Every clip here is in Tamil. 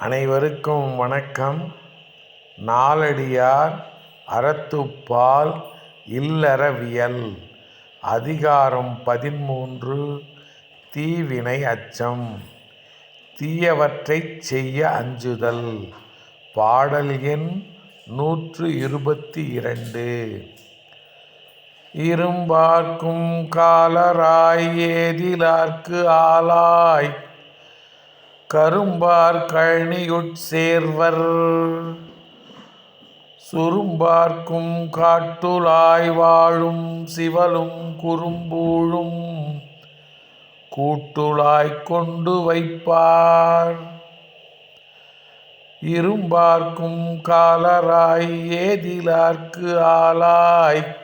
அனைவருக்கும் வணக்கம். நாலடியார் அறத்துப்பால் இல்லறவியல். அதிகாரம் பதிமூன்று தீவினை அச்சம். தீயவற்றைச் செய்ய அஞ்சுதல். பாடல் எண் நூற்று இருபத்தி இரண்டு. இரும்பார்க்கும் காலராய் ஏதிலார்க்கு ஆளாய் கரும்பார் கழனியுட் சேர்வர். சுரும்பார்க்கும் காட்டுலாய் வாழும் சிவலும் குறும்பூழும் கூட்டுலாய் கொண்டு வைப்பார். இரும்பார்க்கும் காலராய் ஏதிலார்க்கு ஆளாய்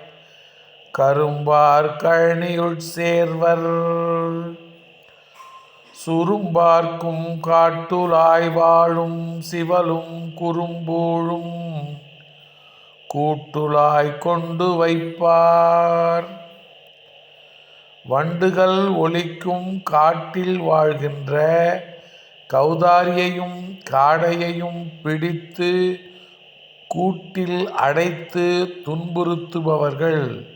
கரும்பார் கழனியுட் சேர்வர். சுரும்பார்க்கும் காட்டுலாய் வாழும் சிவலும் குறும்பூழும் கூட்டுலாய் கொண்டு வைப்பார். வண்டுகள் ஒலிக்கும் காட்டில் வாழ்கின்ற கௌதாரியையும் காடையையும் பிடித்து கூட்டில் அடைத்து துன்புறுத்துபவர்கள்.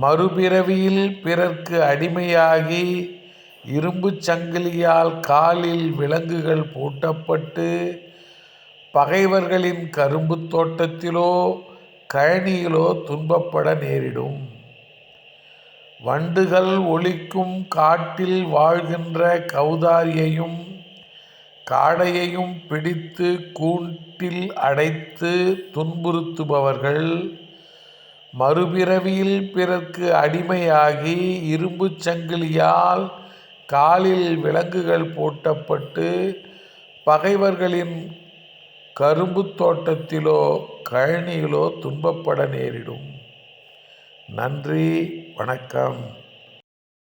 மறுபிறவியில் பிறர்க்கு அடிமையாகி இரும்புச் சங்கிலியால் காலில் விலங்குகள் பூட்டப்பட்டு பகைவர்களின் கரும்பு தோட்டத்திலோ கழனியிலோ துன்பப்பட நேரிடும். வண்டுகள் ஒழிக்கும் காட்டில் வாழ்கின்ற கௌதாரியையும் காடையையும் பிடித்து கூட்டில் அடைத்து துன்புறுத்துபவர்கள் மறுபிறவியில் பிறர்க்கு அடிமையாகி இரும்புச் சங்கிலியால் காலில் விலங்குகள் பூட்டப்பட்டு பகைவர்களின் கரும்பு தோட்டத்திலோ கழனியிலோ துன்பப்பட நேரிடும். நன்றி வணக்கம்.